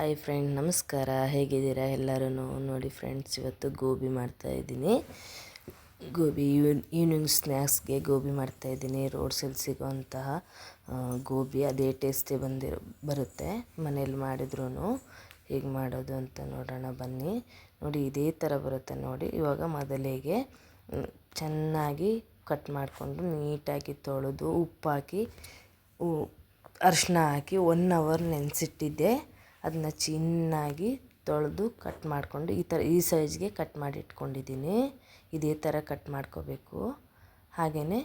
Hi friend ನಮಸ್ಕಾರ. ಹೇಗಿದ್ದೀರಾ ಎಲ್ಲರೂ ನೋಡಿ ಫ್ರೆಂಡ್ಸ್ ಇವತ್ತು ಗೋಬಿ ಮಾಡ್ತಾ ಇದ್ದೀನಿ. ಗೋಬಿ ಈವ್ನಿಂಗ್ ಸ್ನ್ಯಾಕ್ಸ್ಗೆ ಗೋಬಿ ಮಾಡ್ತಾ ಇದ್ದೀನಿ. ರೋಡ್ ಸಿಗುವಂತಹ ಸಿಗೋವಂತಹ ಗೋಬಿ ಅದೇ ಟೇಸ್ಟೇ ಬಂದಿರೋ, ಬರುತ್ತೆ. ಮನೇಲಿ ಮಾಡಿದ್ರೂ ಹೇಗೆ ಮಾಡೋದು ಅಂತ ನೋಡೋಣ, ಬನ್ನಿ. ನೋಡಿ ಇದೇ ಥರ ಬರುತ್ತೆ ನೋಡಿ. ಇವಾಗ ಮೊದಲಿಗೆ ಚೆನ್ನಾಗಿ ಕಟ್ ಮಾಡಿಕೊಂಡು ನೀಟಾಗಿ ತೊಳೆದು ಉಪ್ಪಾಕಿ, ಉ- ಅರಿಶಿನ ಹಾಕಿ ಒನ್ ಅವರ್ ನೆನೆಸಿಟ್ಟಿದ್ದೆ. ಅದನ್ನ ಚೆನ್ನಾಗಿ ತೊಳೆದು ಕಟ್ ಮಾಡಿಕೊಂಡು ಈ ಥರ ಈ ಸೈಜ್ಗೆ ಕಟ್ ಮಾಡಿ ಇಟ್ಕೊಂಡಿದ್ದೀನಿ. ಇದೇ ಥರ ಕಟ್ ಮಾಡ್ಕೋಬೇಕು. ಹಾಗೆಯೇ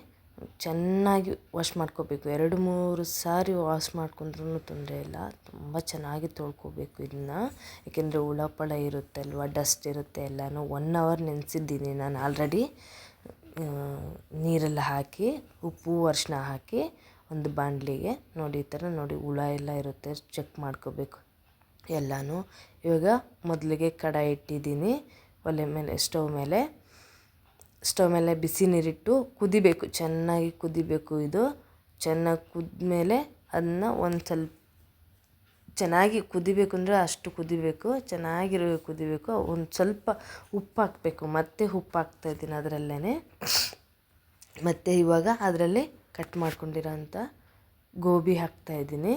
ಚೆನ್ನಾಗಿ ವಾಶ್ ಮಾಡ್ಕೋಬೇಕು. ಎರಡು ಮೂರು ಸಾರಿ ವಾಶ್ ಮಾಡ್ಕೊಂಡ್ರೂ ತೊಂದರೆ ಇಲ್ಲ. ತುಂಬ ಚೆನ್ನಾಗಿ ತೊಳ್ಕೋಬೇಕು ಇದನ್ನ. ಏಕೆಂದರೆ ಹುಳ ಪಳ ಇರುತ್ತೆ ಅಲ್ವಾ? ಡಸ್ಟ್ ಇರುತ್ತೆ ಎಲ್ಲನೂ. ಒನ್ ಅವರ್ ನೆನೆಸಿದ್ದೀನಿ ನಾನು ಆಲ್ರೆಡಿ ನೀರೆಲ್ಲ ಹಾಕಿ, ಉಪ್ಪು ಅರಿಶಿನ ಹಾಕಿ ಒಂದು ಬಾಂಡ್ಲಿಗೆ ನೋಡಿ ಈ ಥರ ನೋಡಿ. ಹುಳ ಎಲ್ಲ ಇರುತ್ತೆ ಚೆಕ್ ಮಾಡ್ಕೋಬೇಕು. ಎಲ್ಲನೂ. ಇವಾಗ ಮೊದಲಿಗೆ ಕಡಾಯಿ ಇಟ್ಟಿದ್ದೀನಿ. ಒಲೆ ಮೇಲೆ, ಸ್ಟವ್ ಮೇಲೆ. ಸ್ಟವ್ ಮೇಲೆ ಬಿಸಿ ನೀರಿಟ್ಟು ಕುದಿಬೇಕು, ಚೆನ್ನಾಗಿ ಕುದಿಬೇಕು ಇದು. ಚೆನ್ನಾಗಿ ಕುದ್ಮೇಲೆ ಅದನ್ನ ಒಂದು ಸ್ವಲ್ಪ ಚೆನ್ನಾಗಿ ಕುದಿಬೇಕು ಅಂದರೆ ಅಷ್ಟು ಕುದಿಬೇಕು. ಚೆನ್ನಾಗಿರೋ ಕುದಿಬೇಕು. ಒಂದು ಸ್ವಲ್ಪ ಉಪ್ಪು ಹಾಕಬೇಕು. ಮತ್ತೆ ಉಪ್ಪು ಹಾಕ್ತಾ ಇದ್ದೀನಿ ಅದರಲ್ಲೇ ಮತ್ತು ಇವಾಗ ಅದರಲ್ಲಿ ಕಟ್ ಮಾಡ್ಕೊಂಡಿರೋಂಥ ಗೋಬಿ ಹಾಕ್ತಾಯಿದ್ದೀನಿ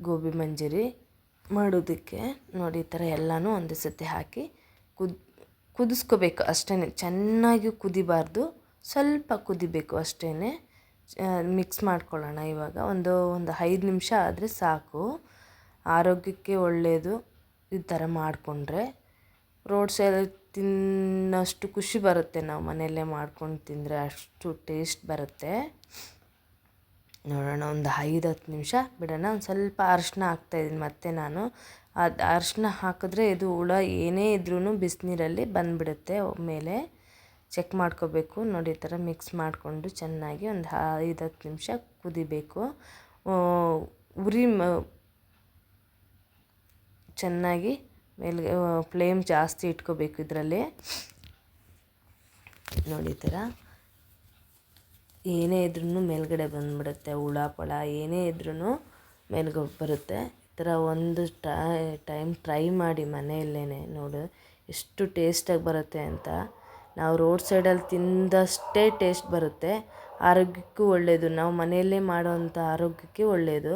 ಗೋಬಿ ಮಂಜರಿ. ಮಾಡೋದಕ್ಕೆ ನೋಡಿ ಈ ಥರ ಎಲ್ಲನೂ ಒಂದು ಸತಿ ಹಾಕಿ ಕುದ್, ಕುದಿಸ್ಕೋಬೇಕು ಅಷ್ಟೇ ಚೆನ್ನಾಗಿ ಕುದಿಬಾರ್ದು. ಸ್ವಲ್ಪ ಕುದಿಬೇಕು ಅಷ್ಟೇ ಮಿಕ್ಸ್ ಮಾಡ್ಕೊಳ್ಳೋಣ ಇವಾಗ. ಒಂದು ಒಂದು ಐದು ನಿಮಿಷ ಆದರೆ ಸಾಕು. ಆರೋಗ್ಯಕ್ಕೆ ಒಳ್ಳೆಯದು ಈ ಥರ ಮಾಡಿಕೊಂಡ್ರೆ. ರೋಡ್ ಸೈಡ್ ತಿನ್ನೋಷ್ಟು ಖುಷಿ ಬರುತ್ತೆ ನಾವು ಮನೆಯಲ್ಲೇ ಮಾಡ್ಕೊಂಡು ತಿಂದರೆ ಅಷ್ಟು ಟೇಸ್ಟ್ ಬರುತ್ತೆ. ನೋಡೋಣ, ಒಂದು ಐದು ಹತ್ತು ನಿಮಿಷ ಬಿಡೋಣ, ಒಂದು ಸ್ವಲ್ಪ ಅರಿಶಿನ ಹಾಕ್ತಾಯಿದ್ದೀನಿ ಮತ್ತೆ ನಾನು. ಅದು ಅರಿಶಿನ ಹಾಕಿದ್ರೆ ಇದು ಹುಳ ಏನೇ ಇದ್ರೂ ಬಿಸಿನೀರಲ್ಲಿ ಬಂದುಬಿಡುತ್ತೆ ಮೇಲೆ. ಚೆಕ್ ಮಾಡ್ಕೋಬೇಕು, ನೋಡಿ ಈ ಥರ ಮಿಕ್ಸ್ ಮಾಡಿಕೊಂಡು ಚೆನ್ನಾಗಿ ಒಂದು ಐದು ಹತ್ತು ನಿಮಿಷ ಕುದಿಬೇಕು. ಉರಿ ಮ, ಚೆನ್ನಾಗಿ ಮೇಲೆ ಫ್ಲೇಮ್ ಜಾಸ್ತಿ ಇಟ್ಕೋಬೇಕು ಇದರಲ್ಲಿ. ನೋಡಿ ಥರ. ಏನೇ ಇದ್ರೂ ಮೇಲುಗಡೆ ಬಂದುಬಿಡುತ್ತೆ ಹುಳ ಪಳ ಏನೇ ಇದ್ರೂ ಮೇಲ್ಗೆ, ಬರುತ್ತೆ. ಈ ಥರ ಒಂದು ಟೈಮ್ ಟ್ರೈ ಮಾಡಿ ಮನೆಯಲ್ಲೇ ನೋಡು, ಎಷ್ಟು ಟೇಸ್ಟಾಗಿ ಬರುತ್ತೆ ಅಂತ. ನಾವು ರೋಡ್ ಸೈಡಲ್ಲಿ ತಿಂದಷ್ಟೇ ಟೇಸ್ಟ್ ಬರುತ್ತೆ. ಆರೋಗ್ಯಕ್ಕೂ ಒಳ್ಳೆಯದು ನಾವು ಮನೆಯಲ್ಲೇ ಮಾಡೋವಂಥ ಆರೋಗ್ಯಕ್ಕೆ ಒಳ್ಳೆಯದು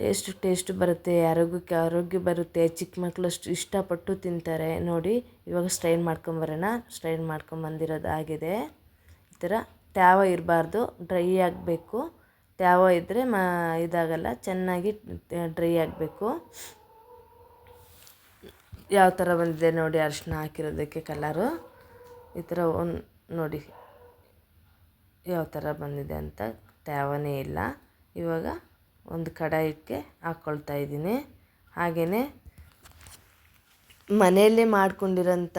ಟೇಸ್ಟ್ ಟೇಸ್ಟ್ ಬರುತ್ತೆ, ಆರೋಗ್ಯಕ್ಕೆ, ಆರೋಗ್ಯ ಬರುತ್ತೆ. ಚಿಕ್ಕ ಮಕ್ಕಳು ಅಷ್ಟು ಇಷ್ಟಪಟ್ಟು ತಿಂತಾರೆ. ನೋಡಿ, ಇವಾಗ ಸ್ಟ್ರೈನ್ ಮಾಡ್ಕೊಂಬರೋಣ, ಸ್ಟ್ರೈನ್ ಮಾಡ್ಕೊಂಬಂದಿರೋದು ಆಗಿದೆ ಈ ತ್ಯಾವ ಇರಬಾರ್ದು, ಡ್ರೈ ಆಗಬೇಕು. ತ್ಯಾವ ಇದ್ದರೆ ಮ, ಇದಾಗಲ್ಲ, ಚೆನ್ನಾಗಿ ಡ್ರೈ ಆಗಬೇಕು. ಯಾವ ಥರ ಬಂದಿದೆ ನೋಡಿ ಅರಿಶಿನ ಹಾಕಿರೋದಕ್ಕೆ ಕಲರು ಈ ಥರ ಒಂದು ನೋಡಿ, ಯಾವ ಥರ ಬಂದಿದೆ ಅಂತ ತ್ಯಾವನೇ ಇಲ್ಲ. ಇವಾಗ ಒಂದು ಕಡಾಯಿಗೆ ಹಾಕ್ಕೊಳ್ತಾ ಇದ್ದೀನಿ. ಹಾಗೆಯೇ ಮನೆಯಲ್ಲೇ ಮಾಡ್ಕೊಂಡಿರೋಂಥ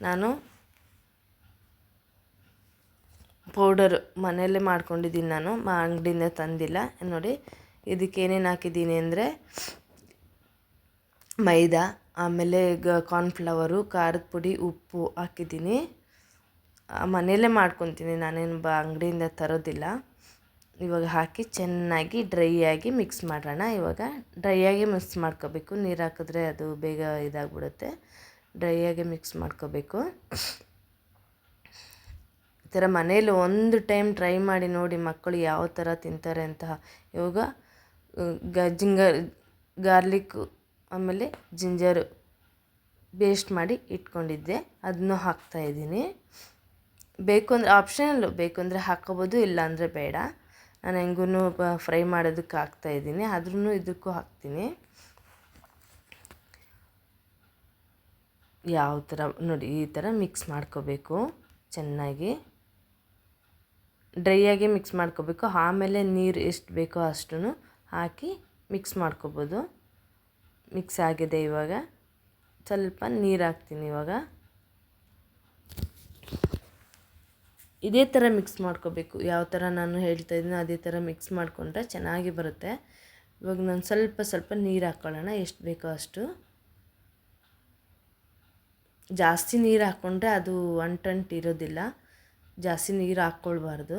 ನಾನು ಪೌಡರ್ ಮನೆಯಲ್ಲೇ ಮಾಡ್ಕೊಂಡಿದ್ದೀನಿ ನಾನು, ಮಾ ಅಂಗಡಿಯಿಂದ ತಂದಿಲ್ಲ. ನೋಡಿ, ಇದಕ್ಕೆ ಏನೇನು ಹಾಕಿದ್ದೀನಿ ಅಂದರೆ ಮೈದಾ, ಆಮೇಲೆ ಗ ಕಾರ್ನ್ಫ್ಲವರು ಖಾರದ ಪುಡಿ, ಉಪ್ಪು ಹಾಕಿದ್ದೀನಿ. ಮನೆಯಲ್ಲೇ ಮಾಡ್ಕೊತೀನಿ. ನಾನೇನು ಬ ಅಂಗಡಿಯಿಂದ ತರೋದಿಲ್ಲ. ಇವಾಗ ಹಾಕಿ ಚೆನ್ನಾಗಿ ಡ್ರೈ ಆಗಿ ಮಿಕ್ಸ್ ಮಾಡೋಣ. ಇವಾಗ ಡ್ರೈ ಆಗಿ ಮಿಕ್ಸ್ ಮಾಡ್ಕೋಬೇಕು. ನೀರು ಹಾಕಿದ್ರೆ ಅದು ಬೇಗ ಇದಾಗ್ಬಿಡುತ್ತೆ. ಡ್ರೈ ಆಗಿ ಮಿಕ್ಸ್ ಮಾಡ್ಕೋಬೇಕು. ಥರ ಮನೇಲಿ ಒಂದು ಟೈಮ್ ಟ್ರೈ ಮಾಡಿ ನೋಡಿ ಮಕ್ಕಳು ಯಾವ ಥರ ತಿಂತಾರೆ ಅಂತ. ಇವಾಗ ಜಿಂಗರ್ ಗಾರ್ಲಿಕ್ಕು ಆಮೇಲೆ ಜಿಂಜರ್ ಬೇಸ್ಟ್ ಮಾಡಿ ಇಟ್ಕೊಂಡಿದ್ದೆ. ಅದನ್ನು ಹಾಕ್ತಾಯಿದ್ದೀನಿ ಬೇಕು ಅಂದರೆ ಆಪ್ಷನಲ್ಲು, ಬೇಕು ಅಂದರೆ ಹಾಕ್ಕೋಬೋದು ಇಲ್ಲಾಂದರೆ ಬೇಡ. ನಾನು ಹೆಂಗೂ ಫ್ರೈ ಮಾಡೋದಕ್ಕೆ ಹಾಕ್ತಾಯಿದ್ದೀನಿ ಆದ್ರೂ ಇದಕ್ಕೂ ಹಾಕ್ತೀನಿ. ಯಾವ ಥರ, ನೋಡಿ, ಈ ಥರ ಮಿಕ್ಸ್ ಮಾಡ್ಕೋಬೇಕು ಚೆನ್ನಾಗಿ. ಡ್ರೈಯಾಗಿ ಮಿಕ್ಸ್ ಮಾಡ್ಕೋಬೇಕು. ಆಮೇಲೆ ನೀರು ಎಷ್ಟು ಬೇಕೋ ಅಷ್ಟು ಹಾಕಿ ಮಿಕ್ಸ್ ಮಾಡ್ಕೋಬೋದು. ಮಿಕ್ಸ್ ಆಗಿದೆ ಇವಾಗ. ಸ್ವಲ್ಪ ನೀರು ಹಾಕ್ತೀನಿ ಇವಾಗ. ಇದೇ ಥರ ಮಿಕ್ಸ್ ಮಾಡ್ಕೋಬೇಕು. ಯಾವ ಥರ ನಾನು ಹೇಳ್ತಾ ಇದ್ದೀನಿ ಅದೇ ಥರ ಮಿಕ್ಸ್ ಮಾಡಿಕೊಂಡ್ರೆ ಚೆನ್ನಾಗಿ ಬರುತ್ತೆ. ಇವಾಗ ನಾನು ಸ್ವಲ್ಪ ಸ್ವಲ್ಪ ನೀರು ಹಾಕ್ಕೊಳ್ಳೋಣ ಎಷ್ಟು ಬೇಕೋ ಅಷ್ಟು. ಜಾಸ್ತಿ ನೀರು ಹಾಕ್ಕೊಂಡ್ರೆ ಅದು ಅಂಟಂಟು ಇರೋದಿಲ್ಲ. ಜಾಸ್ತಿ ನೀರು ಹಾಕ್ಕೊಳ್ಬಾರ್ದು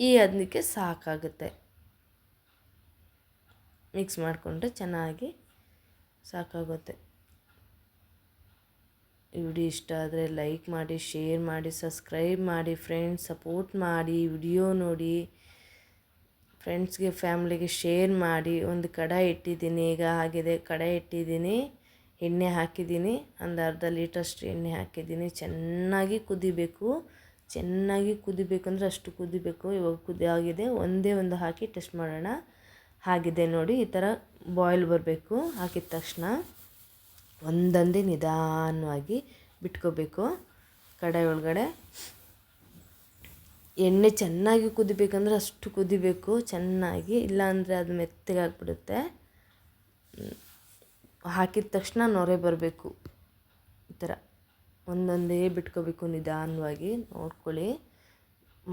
ಈ ಅದಕ್ಕೆ ಸಾಕಾಗುತ್ತೆ. ಮಿಕ್ಸ್ ಮಾಡಿಕೊಂಡ್ರೆ ಚೆನ್ನಾಗಿ ಸಾಕಾಗುತ್ತೆ. ವಿಡಿಯೋ ಇಷ್ಟ ಆದರೆ ಲೈಕ್ ಮಾಡಿ ಶೇರ್ ಮಾಡಿ ಸಬ್ಸ್ಕ್ರೈಬ್ ಮಾಡಿ ಫ್ರೆಂಡ್ಸ್ ಸಪೋರ್ಟ್ ಮಾಡಿ, ವಿಡಿಯೋ ನೋಡಿ ಫ್ರೆಂಡ್ಸ್ಗೆ ಫ್ಯಾಮ್ಲಿಗೆ ಶೇರ್ ಮಾಡಿ. ಒಂದು ಕಡ ಇಟ್ಟಿದ್ದೀನಿ, ಈಗ ಆಗಿದೆ ಕಡ ಇಟ್ಟಿದ್ದೀನಿ. ಎಣ್ಣೆ ಹಾಕಿದ್ದೀನಿ, ಒಂದು ಅರ್ಧ ಲೀಟ್ರಷ್ಟು ಎಣ್ಣೆ ಹಾಕಿದ್ದೀನಿ. ಚೆನ್ನಾಗಿ ಕುದಿಬೇಕು ಚೆನ್ನಾಗಿ ಕುದಿಬೇಕು ಅಂದರೆ ಅಷ್ಟು ಕುದಿಬೇಕು. ಇವಾಗ ಕುದಿ ಆಗಿದೆ, ಒಂದೇ ಒಂದು ಹಾಕಿ ಟೆಸ್ಟ್ ಮಾಡೋಣ. ಆಗಿದೆ ನೋಡಿ, ಈ ಥರ ಬಾಯ್ಲ್ ಬರಬೇಕು, ಹಾಕಿದ ತಕ್ಷಣ ಒಂದೊಂದೇ ನಿಧಾನವಾಗಿ ಬಿಟ್ಕೋಬೇಕು. ಕಡಾಯಿ ಒಳಗಡೆ ಎಣ್ಣೆ ಚೆನ್ನಾಗಿ ಕುದಿಬೇಕಂದ್ರೆ ಅಷ್ಟು ಕುದಿಬೇಕು, ಚೆನ್ನಾಗಿ. ಇಲ್ಲಾಂದರೆ ಅದು ಮೆತ್ತಗೆ ಆಗಿಬಿಡುತ್ತೆ ಹಾಕಿದ ತಕ್ಷಣ ನೊರೆ ಬರಬೇಕು. ಈ ಥರ ಒಂದೊಂದೇ ಬಿಟ್ಕೋಬೇಕು ನಿಧಾನವಾಗಿ, ನೋಡ್ಕೊಳ್ಳಿ.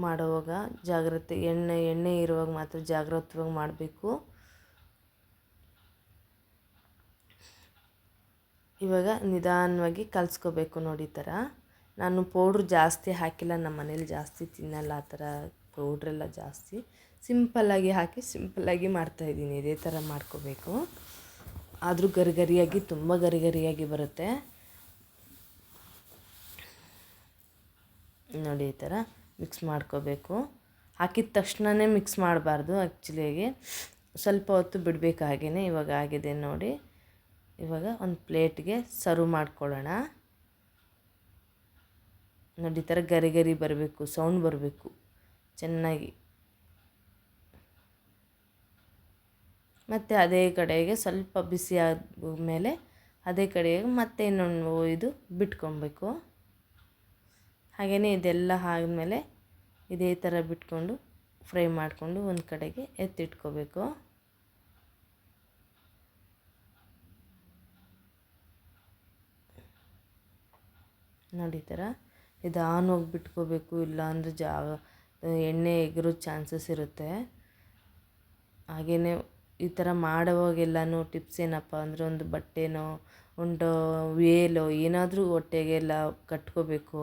ಮಾಡುವಾಗ ಜಾಗ್ರತೆ, ಎಣ್ಣೆ ಎಣ್ಣೆ ಇರುವಾಗ ಮಾತ್ರ ಜಾಗ್ರತವಾಗಿ ಮಾಡಬೇಕು. ಇವಾಗ ನಿಧಾನವಾಗಿ ಕಲಿಸ್ಕೋಬೇಕು ನೋಡಿ ಥರ. ನಾನು ಪೌಡ್ರ್ ಜಾಸ್ತಿ ಹಾಕಿಲ್ಲ, ನಮ್ಮ ಮನೇಲಿ ಜಾಸ್ತಿ ತಿನ್ನಲ್ಲ, ಆ ಥರ ಪೌಡ್ರೆಲ್ಲ ಜಾಸ್ತಿ. ಸಿಂಪಲ್ಲಾಗಿ ಹಾಕಿ, ಸಿಂಪಲ್ಲಾಗಿ ಮಾಡ್ತಾಯಿದ್ದೀನಿ ಇದೇ ಥರ ಮಾಡ್ಕೋಬೇಕು. ಆದರೂ ಗರಿಗರಿಯಾಗಿ ತುಂಬ ಗರಿಗರಿಯಾಗಿ ಬರುತ್ತೆ. ನೋಡಿ ಈ ಥರ ಮಿಕ್ಸ್ ಮಾಡ್ಕೋಬೇಕು. ಹಾಕಿದ ತಕ್ಷಣವೇ ಮಿಕ್ಸ್ ಮಾಡಬಾರ್ದು ಆ್ಯಕ್ಚುಲಿಯಾಗಿ ಸ್ವಲ್ಪ ಹೊತ್ತು ಬಿಡಬೇಕು ಹಾಗೆಯೇ ಇವಾಗ ಆಗಿದೆ ನೋಡಿ. ಇವಾಗ ಒಂದು ಪ್ಲೇಟ್ಗೆ ಸರ್ವ್ ಮಾಡ್ಕೊಳ್ಳೋಣ. ನೋಡಿ ಈ ಥರ ಗರಿ ಬರಬೇಕು ಸೌಂಡ್ ಬರಬೇಕು. ಚೆನ್ನಾಗಿ. ಮತ್ತು ಅದೇ ಕಡೆಗೆ ಸ್ವಲ್ಪ ಬಿಸಿ ಆದಮೇಲೆ ಅದೇ ಕಡೆಗೆ ಮತ್ತೆ ಇನ್ನೊಂದು ಇದು ಬಿಟ್ಕೊಬೇಕು. ಹಾಗೆಯೇ ಇದೆಲ್ಲ ಆದಮೇಲೆ ಇದೇ ಥರ ಬಿಟ್ಕೊಂಡು ಫ್ರೈ ಮಾಡಿಕೊಂಡು ಒಂದು ಕಡೆಗೆ ಎತ್ತಿಟ್ಕೋಬೇಕು. ನೋಡಿ ಥರ. ಇದು ಆನ್ ಹೋಗಿ ಬಿಟ್ಕೋಬೇಕು, ಇಲ್ಲ ಅಂದರೆ ಜಾಗ ಎಣ್ಣೆ ಎಗರೋ ಚಾನ್ಸಸ್ ಇರುತ್ತೆ. ಹಾಗೆಯೇ ಈ ಥರ ಮಾಡೋವಾಗೆಲ್ಲನೂ ಟಿಪ್ಸ್ ಏನಪ್ಪ ಅಂದರೆ ಒಂದು ಬಟ್ಟೆನೋ ಒಂದು ವೇಲೋ, ಏನಾದರೂ ಹೊಟ್ಟೆಗೆಲ್ಲ ಕಟ್ಕೋಬೇಕು.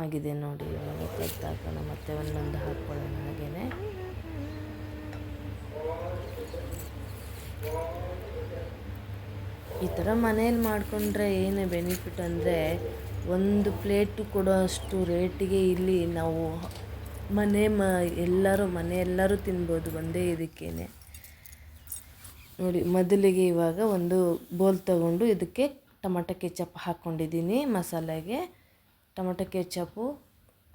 ಆಗಿದೆ ನೋಡಿ, ಇವಾಗ ತೆಗ್ದಾಕೋಣ, ಮತ್ತೆ ಒಂದೊಂದು ಹಾಕ್ಕೊಳ್ಳೋಣ ಹಾಗೆಯೇ ಈ ಥರ ಮನೇಲಿ ಮಾಡಿಕೊಂಡ್ರೆ ಏನು ಬೆನಿಫಿಟ್ ಅಂದರೆ ಒಂದು ಪ್ಲೇಟು ಕೊಡೋ ಅಷ್ಟು ರೇಟಿಗೆ ಇಲ್ಲಿ ನಾವು ಮನೆ ಮ, ಎಲ್ಲರೂ ಮನೆ ಎಲ್ಲರೂ ತಿನ್ಬೋದು ಒಂದೇ ಇದಕ್ಕೇ ನೋಡಿ, ಮೊದಲಿಗೆ ಇವಾಗ ಒಂದು ಬೋಲ್ ತಗೊಂಡು ಇದಕ್ಕೆ ಟೊಮಟೊ ಕೆಚಪ್ ಹಾಕ್ಕೊಂಡಿದ್ದೀನಿ ಮಸಾಲೆಗೆ. ಟೊಮಟೊ ಕೆಚಪ್ಪು,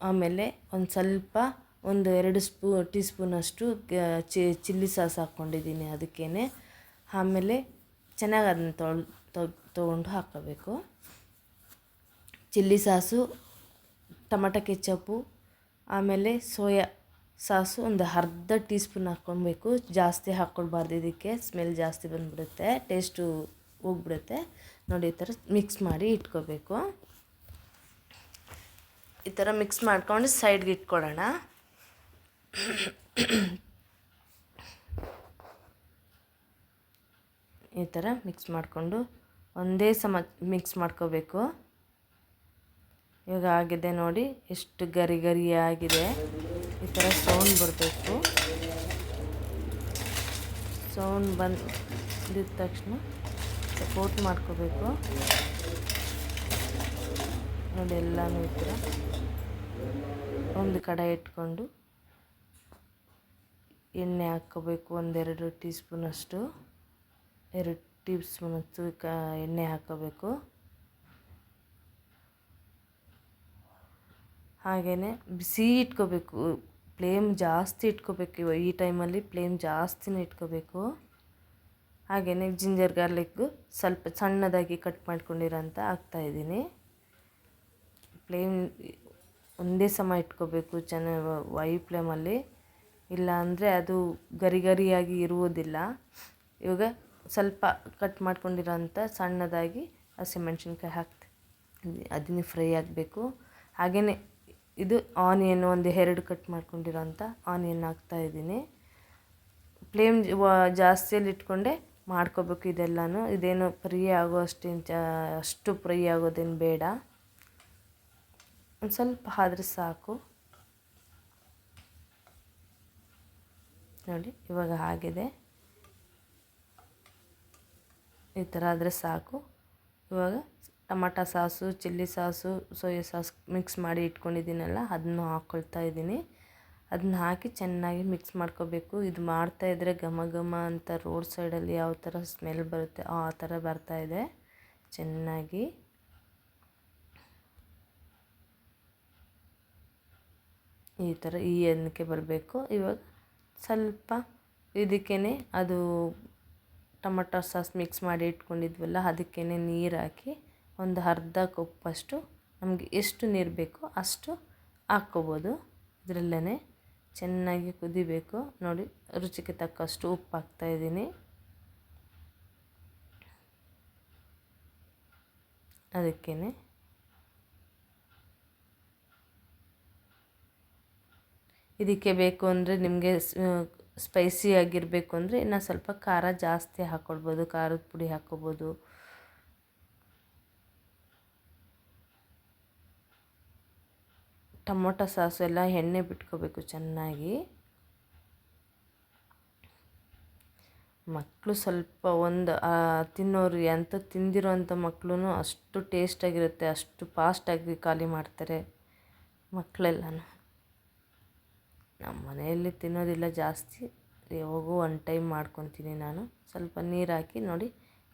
ಆಮೇಲೆ ಒಂದು ಸ್ವಲ್ಪ, ಒಂದು ಎರಡು ಸ್ಪೂ ಟೀ ಸ್ಪೂನಷ್ಟು ಚಿಲ್ಲಿ ಸಾಸ್ ಹಾಕ್ಕೊಂಡಿದ್ದೀನಿ ಅದಕ್ಕೇ ಆಮೇಲೆ ಚೆನ್ನಾಗಿ ಅದನ್ನ ತೊಳ್, ತೊಗೊಂಡು ಹಾಕ್ಕೋಬೇಕು ಚಿಲ್ಲಿ ಸಾಸು, ಟೊಮಟೊ ಕೆಚ್ಚಪ್ಪು ಆಮೇಲೆ ಸೋಯಾ ಸಾಸು ಒಂದು ಅರ್ಧ ಟೀ ಸ್ಪೂನ್ ಹಾಕ್ಕೊಬೇಕು ಜಾಸ್ತಿ ಹಾಕ್ಕೊಳ್ಬಾರ್ದು ಇದಕ್ಕೆ. ಸ್ಮೆಲ್ ಜಾಸ್ತಿ ಬಂದುಬಿಡುತ್ತೆ. ಟೇಸ್ಟು ಹೋಗ್ಬಿಡುತ್ತೆ. ನೋಡಿ, ಈ ಥರ ಮಿಕ್ಸ್ ಮಾಡಿ ಇಟ್ಕೋಬೇಕು. ಈ ಥರ ಮಿಕ್ಸ್ ಮಾಡ್ಕೊಂಡು ಸೈಡ್ಗೆ ಇಟ್ಕೊಳ್ಳೋಣ ಈ ಥರ ಮಿಕ್ಸ್ ಮಾಡಿಕೊಂಡು ಒಂದೇ ಸಮ ಮಿಕ್ಸ್ ಮಾಡ್ಕೋಬೇಕು. ಇವಾಗ ಆಗಿದೆ ನೋಡಿ, ಎಷ್ಟು ಗರಿ ಗರಿ ಆಗಿದೆ. ಈ ಥರ ಸೌಂಡ್ ಬರಬೇಕು ಸೌಂಡ್ ಬಂದಿದ ತಕ್ಷಣ ಸಪೋರ್ಟ್ ಮಾಡ್ಕೋಬೇಕು. ನೋಡಿ ಎಲ್ಲನೂ ಈ ಥರ ಒಂದು ಕಡೆ ಇಟ್ಕೊಂಡು ಎಣ್ಣೆ ಹಾಕ್ಕೋಬೇಕು, ಒಂದೆರಡು ಟೀ ಸ್ಪೂನಷ್ಟು ಎರಡು ಟೀ ಸ್ಪೂನಷ್ಟು ಕ ಎಣ್ಣೆ ಹಾಕ್ಕೋಬೇಕು. ಹಾಗೆಯೇ ಬಿಸಿ ಇಟ್ಕೋಬೇಕು ಫ್ಲೇಮ್ ಜಾಸ್ತಿ ಇಟ್ಕೋಬೇಕು, ಈ ಟೈಮಲ್ಲಿ ಫ್ಲೇಮ್ ಜಾಸ್ತಿನೇ ಇಟ್ಕೋಬೇಕು. ಹಾಗೆಯೇ ಜಿಂಜರ್ ಗಾರ್ಲಿಕ್ಕು ಸ್ವಲ್ಪ ಸಣ್ಣದಾಗಿ ಕಟ್ ಮಾಡ್ಕೊಂಡಿರೋಂಥ ಹಾಕ್ತಾಯಿದ್ದೀನಿ ಫ್ಲೇಮ್ ಒಂದೇ ಸಮ ಇಟ್ಕೋಬೇಕು ಚೆನ್ನಾಗಿ ವೈ ಫ್ಲೇಮಲ್ಲಿ ಇಲ್ಲ ಅಂದರೆ ಅದು ಗರಿ ಗರಿಯಾಗಿ ಇರುವುದಿಲ್ಲ. ಇವಾಗ ಸ್ವಲ್ಪ ಕಟ್ ಮಾಡ್ಕೊಂಡಿರೋಂಥ ಸಣ್ಣದಾಗಿ ಹಸಿಮೆಣ್ಸಿನ್ಕಾಯಿ ಹಾಕ್ತೀನಿ ಅದನ್ನೇ ಫ್ರೈ ಆಗಬೇಕು. ಹಾಗೆಯೇ ಇದು ಆನಿಯನ್ ಒಂದು ಎರಡು ಕಟ್ ಮಾಡ್ಕೊಂಡಿರೋಂಥ ಆನಿಯನ್ ಹಾಕ್ತಾಯಿದ್ದೀನಿ ಫ್ಲೇಮ್ ಜಾಸ್ತಿಯಲ್ಲಿ ಇಟ್ಕೊಂಡೆ ಮಾಡ್ಕೋಬೇಕು ಇದೆಲ್ಲನೂ. ಇದೇನು ಫ್ರೈ ಆಗೋ ಅಷ್ಟೇನು ಚ, ಅಷ್ಟು ಫ್ರೈ ಆಗೋದೇನು ಬೇಡ. ಒಂದು ಸ್ವಲ್ಪ ಆದರೆ ಸಾಕು. ನೋಡಿ, ಇವಾಗ ಆಗಿದೆ. ಈ ಥರ ಆದರೆ ಸಾಕು. ಇವಾಗ tomato sauce, chilli sauce, soya sauce mix ಮಾಡಿ ಇಟ್ಕೊಂಡಿದ್ದೀನಲ್ಲ, ಅದನ್ನು ಹಾಕ್ಕೊಳ್ತಾ ಇದ್ದೀನಿ. ಅದನ್ನ ಹಾಕಿ ಚೆನ್ನಾಗಿ ಮಿಕ್ಸ್ ಮಾಡ್ಕೋಬೇಕು. ಇದು ಮಾಡ್ತಾ ಇದ್ದರೆ ಘಮ ಘಮ ಅಂತ ರೋಡ್ ಸೈಡಲ್ಲಿ ಯಾವ ಥರ ಸ್ಮೆಲ್ ಬರುತ್ತೆ ಆ ಥರ ಬರ್ತಾಯಿದೆ ಚೆನ್ನಾಗಿ. ಈ ಥರ ಈ ಅನ್ನಕ್ಕೆ ಬರಬೇಕು. ಇವಾಗ ಸ್ವಲ್ಪ ಇದಕ್ಕೇ ಅದು ಟೊಮಟೊ ಸಾಸ್ ಮಿಕ್ಸ್ ಮಾಡಿ ಇಟ್ಕೊಂಡಿದ್ವಲ್ಲ ಅದಕ್ಕೇ ನೀರು ಹಾಕಿ ಒಂದು ಅರ್ಧ ಕಪ್ಪಷ್ಟು ನಮಗೆ ಎಷ್ಟು ನೀರು ಬೇಕೋ ಅಷ್ಟು ಹಾಕ್ಕೋಬೋದು. ಇದರಲ್ಲೇ ಚೆನ್ನಾಗಿ ಕುದಿಬೇಕು. ನೋಡಿ, ರುಚಿಗೆ ತಕ್ಕಷ್ಟು ಉಪ್ಪು ಹಾಕ್ತಾಯಿದ್ದೀನಿ ಅದಕ್ಕೇ ಇದಕ್ಕೆ ಬೇಕು ಅಂದರೆ ನಿಮಗೆ ಸ್ಪೈಸಿ ಆಗಿರಬೇಕು ಅಂದರೆ ಇನ್ನು ಸ್ವಲ್ಪ ಖಾರ ಜಾಸ್ತಿ ಹಾಕ್ಕೊಳ್ಬೋದು ಖಾರದ ಪುಡಿ ಹಾಕ್ಕೊಬೋದು ಟೊಮೊಟೊ ಸಾಸು ಎಲ್ಲ ಎಣ್ಣೆ ಬಿಟ್ಕೋಬೇಕು ಚೆನ್ನಾಗಿ. ಮಕ್ಕಳು ಸ್ವಲ್ಪ ಒಂದು ತಿನ್ನೋರು ಎಂಥ ತಿಂದಿರೋಂಥ ಮಕ್ಕಳು ಅಷ್ಟು ಟೇಸ್ಟಾಗಿರುತ್ತೆ, ಅಷ್ಟು ಫಾಸ್ಟಾಗಿ ಖಾಲಿ ಮಾಡ್ತಾರೆ ಮಕ್ಕಳೆಲ್ಲನೂ. ನಮ್ಮ ಮನೆಯಲ್ಲಿ ತಿನ್ನೋದಿಲ್ಲ ಜಾಸ್ತಿ, ಯಾವಾಗೂ ಒನ್ ಟೈಮ್ ಮಾಡ್ಕೊತೀನಿ ನಾನು. ಸ್ವಲ್ಪ ನೀರು ಹಾಕಿ ನೋಡಿ,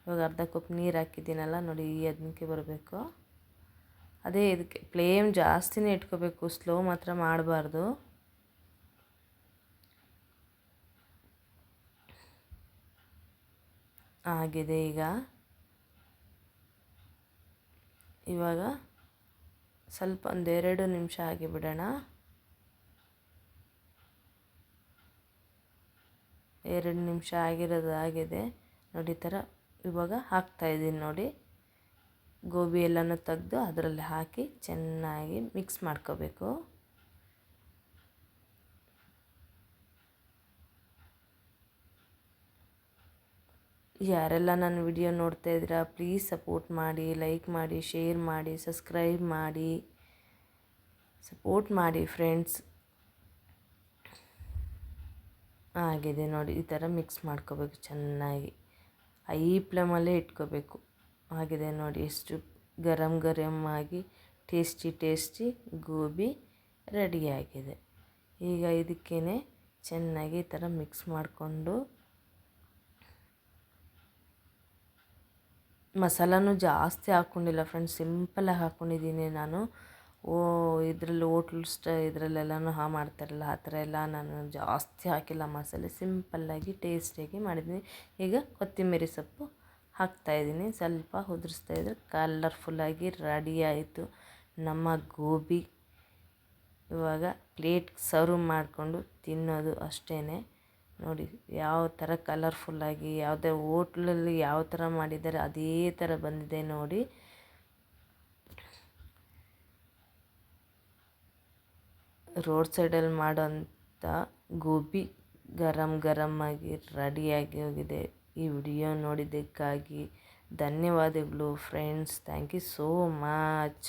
ಇವಾಗ ಅರ್ಧ ಕಪ್ ನೀರು ಹಾಕಿದ್ದೀನಲ್ಲ, ನೋಡಿ ಈ ಅದಕ್ಕೆ ಬರಬೇಕು. ಅದೇ ಇದಕ್ಕೆ ಫ್ಲೇಮ್ ಜಾಸ್ತಿನೇ ಇಟ್ಕೋಬೇಕು ಸ್ಲೋ ಮಾತ್ರ ಮಾಡಬಾರ್ದು. ಆಗಿದೆ ಈಗ. ಇವಾಗ ಸ್ವಲ್ಪ ಒಂದೆರಡು ನಿಮಿಷ ಆಗಿಬಿಡೋಣ ಎರಡು ನಿಮಿಷ ಆಗಿರೋದು ಆಗಿದೆ ನೋಡಿ ಥರ ಇವಾಗ ಹಾಕ್ತಾಯಿದ್ದೀನಿ ನೋಡಿ. ಗೋಬಿ ಎಲ್ಲನೂ ತೆಗೆದು ಅದರಲ್ಲಿ ಹಾಕಿ ಚೆನ್ನಾಗಿ ಮಿಕ್ಸ್ ಮಾಡ್ಕೋಬೇಕು. ಯಾರೆಲ್ಲ ನನ್ನ ವಿಡಿಯೋ ನೋಡ್ತಾ ಇದ್ದೀರಾ ಪ್ಲೀಸ್ ಸಪೋರ್ಟ್ ಮಾಡಿ ಲೈಕ್ ಮಾಡಿ ಶೇರ್ ಮಾಡಿ ಸಬ್ಸ್ಕ್ರೈಬ್ ಮಾಡಿ. ಸಪೋರ್ಟ್ ಮಾಡಿ ಫ್ರೆಂಡ್ಸ್ ಆಗಿದೆ ನೋಡಿ, ಈ ಥರ ಮಿಕ್ಸ್ ಮಾಡ್ಕೋಬೇಕು ಚೆನ್ನಾಗಿ. ಐ ಫ್ಲೇಮಲ್ಲೇ ಇಟ್ಕೋಬೇಕು. ಆಗಿದೆ ನೋಡಿ ಎಷ್ಟು ಗರಂ ಗರಂ ಆಗಿ ಟೇಸ್ಟಿ ಟೇಸ್ಟಿ ಗೋಬಿ ರೆಡಿಯಾಗಿದೆ. ಈಗ ಇದಕ್ಕೇ ಚೆನ್ನಾಗಿ ಈ ಥರ ಮಿಕ್ಸ್ ಮಾಡಿಕೊಂಡು ಮಸಾಲನೂ ಜಾಸ್ತಿ ಹಾಕ್ಕೊಂಡಿಲ್ಲ ಫ್ರೆಂಡ್ಸ್ ಸಿಂಪಲಾಗಿ ಹಾಕ್ಕೊಂಡಿದ್ದೀನಿ ನಾನು. ಓ, ಇದರಲ್ಲಿ ಹೋಟ್ಲ್ ಸ್ಟ, ಇದರಲ್ಲೆಲ್ಲನೂ ಹಾ ಮಾಡ್ತಾರಲ್ಲ, ಆ ಥರ ಎಲ್ಲ ನಾನು ಜಾಸ್ತಿ ಹಾಕಿಲ್ಲ ಮಸಾಲೆ. ಸಿಂಪಲ್ಲಾಗಿ ಟೇಸ್ಟಿಯಾಗಿ ಮಾಡಿದ್ದೀನಿ. ಈಗ ಕೊತ್ತಂಬರಿ ಸೊಪ್ಪು ಹಾಕ್ತಾಯಿದ್ದೀನಿ ಸ್ವಲ್ಪ ಉದುರಿಸ್ತಾ ಇದ್ದರೆ ಕಲರ್ಫುಲ್ಲಾಗಿ ರೆಡಿ ಆಯಿತು. ನಮ್ಮ ಗೋಬಿ ಇವಾಗ ಪ್ಲೇಟ್ ಸರ್ವ್ ಮಾಡಿಕೊಂಡು ತಿನ್ನೋದು ಅಷ್ಟೇ ನೋಡಿ ಯಾವ ಥರ ಕಲರ್ಫುಲ್ಲಾಗಿ ಯಾವುದೇ ಹೋಟ್ಲಲ್ಲಿ ಯಾವ ಥರ ಮಾಡಿದ್ದಾರೆ, ಅದೇ ಥರ ಬಂದಿದೆ ನೋಡಿ. ರೋಡ್ ಸೈಡಲ್ಲಿ ಮಾಡೋಂಥ ಗೋಬಿ ಗರಂ ಗರಮ್ ಆಗಿ ರೆಡಿಯಾಗಿ ಹೋಗಿದೆ. ಈ ವಿಡಿಯೋ ನೋಡಿದ್ದಕ್ಕಾಗಿ ಧನ್ಯವಾದಗಳು friends. Thank you so much.